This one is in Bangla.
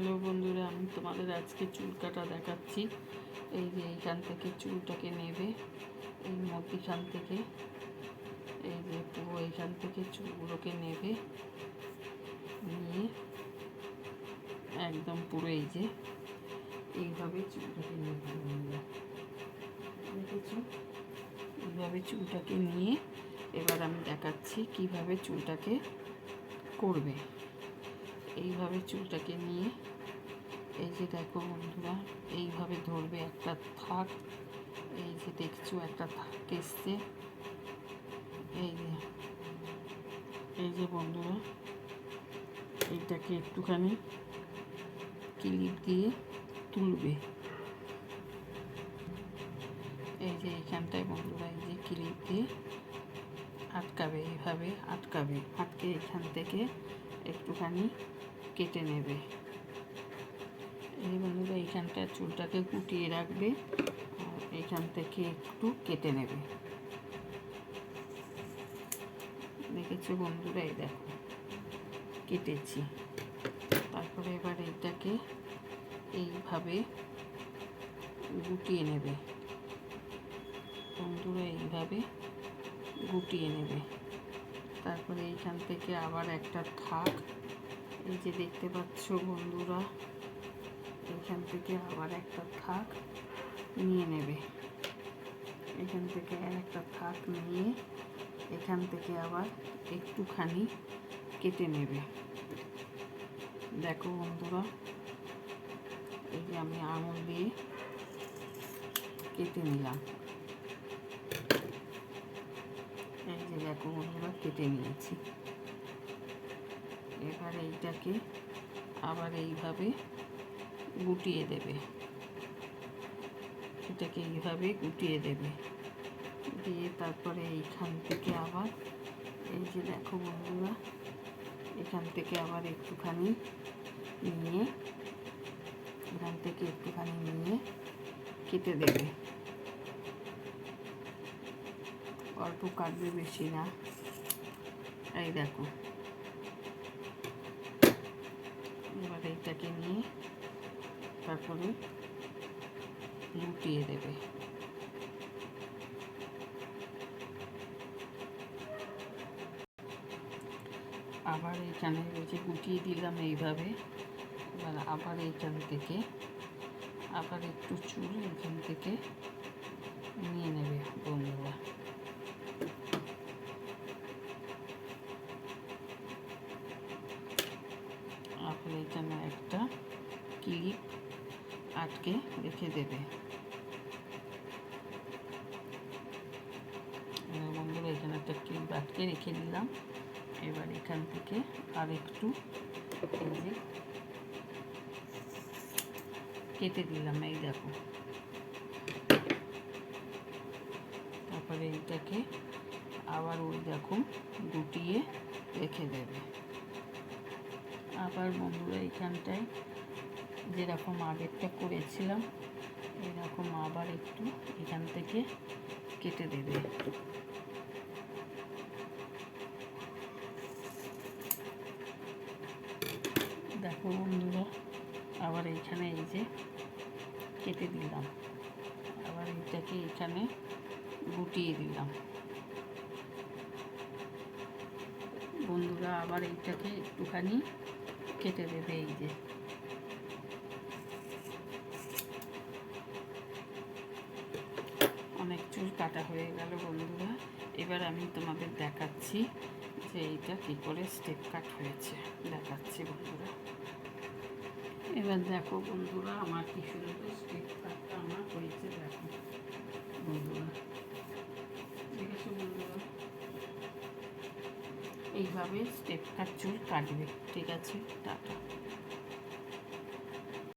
হ্যালো বন্ধুরা, আমি তোমাদের আজকে চুল কাটা দেখাচ্ছি। এই যে এইখান থেকে চুলটাকে নেবে, এই মধ্যিখান থেকে। এই যে পুরো এইখান থেকে চুলগুলোকে নেবে, নিয়ে একদম পুরো এই যে এইভাবে চুলটাকে নেবে এইভাবে চুলটাকে নিয়ে এবার আমি দেখাচ্ছি কীভাবে চুলটাকে করবে। এইভাবে চুলটাকে নিয়ে এই যে দেখো বন্ধুরা, এইভাবে ধরবে একটা থাক। এই যে দেখছ, একটা থাক এসছে। এই যে এই যে বন্ধুরা, এইটাকে একটুখানি ক্লিপ দিয়ে তুলবে। এই যে এইখানটায় বন্ধুরা, এই যে ক্লিপ দিয়ে আটকাবে, এইভাবে আটকাবে। আটকে এখান থেকে একটুখানি কেটে নেবে। এই বন্ধুরা এইখানটা চুলটাকে কুটিয়ে রাখবে আর এইখান থেকে একটু কেটে নেবে। দেখেছ বন্ধুরা? এই দেখো, কেটেছি। তারপরে এবার এইটাকে এইভাবে গুটিয়ে নেবে। বন্ধুরা এইভাবে গুটিয়ে নেবে। তারপরে এইখান থেকে আবার একটা থাক। এই যে দেখতে পাচ্ছ বন্ধুরা এখান থেকে আবার একটা থাক নিয়ে নেবে। এখান থেকে একটা থাক নিয়ে এখান থেকে আবার একটুখানি কেটে নেবে। দেখো বন্ধুরা, এই যে আমি আঙুল দিয়ে কেটে নিলাম। এই যে দেখো বন্ধুরা, কেটে নিয়েছি। এবার এইটাকে আবার এইভাবে গুটিয়ে দেবে। এটাকে এইভাবে গুটিয়ে দেবে। দিয়ে তারপরে এইখান থেকে আবার, এই যে দেখো বন্ধুরা, এখান থেকে আবার একটুখানি নিয়ে, এখান থেকে একটুখানি নিয়ে কেটে দেবে। অল্প কাটবে বেশি না। এই দেখো। এবার এইটাকে নিয়ে তারপরে লুটিয়ে দেবে। আবার এইখানে ওই যে গুটিয়ে দিলাম এইভাবে। এবার আবার এইখান থেকে আবার একটু চুল এখান থেকে নিয়ে নেবে বন্ধুরা। আবার এখানে একটা ক্লিপ আটকে রেখে দেবে। বন্ধুরা, এখানে একটা ক্লিপ আটকে রেখে দিলাম। এবার এখান থেকে আর একটু কেটে দিলাম, এই দেখো। তারপরে এইটাকে আবার ওই দেখো গুটিয়ে রেখে দেবে। আবার বন্ধুরা, এইখানটায় যেরকম আগেরটা করেছিলাম, এরকম আবার একটু এখান থেকে কেটে দেবে। দেখো বন্ধুরা, আবার এইখানে এই যে কেটে দিলাম। আবার এইটাকে এখানে গুটিয়ে দিলাম। বন্ধুরা, আবার এইটাকে একটুখানি কেটে দেবে এই যে অনেক চুল কাটা হয়ে গেল বন্ধুরা। এবার আমি তোমাদের দেখাচ্ছি যে এইটা কী করে স্টেপ কাট হয়েছে। দেখাচ্ছি বন্ধুরা। এবার দেখো বন্ধুরা, আমার কি সুন্দর স্টেপ কাটটা আমার হয়েছে, দেখো বন্ধুরা। দেখেছ বন্ধুরা? এইভাবে স্টেপ কাট চুল কাটবে, ঠিক আছে? টাটা।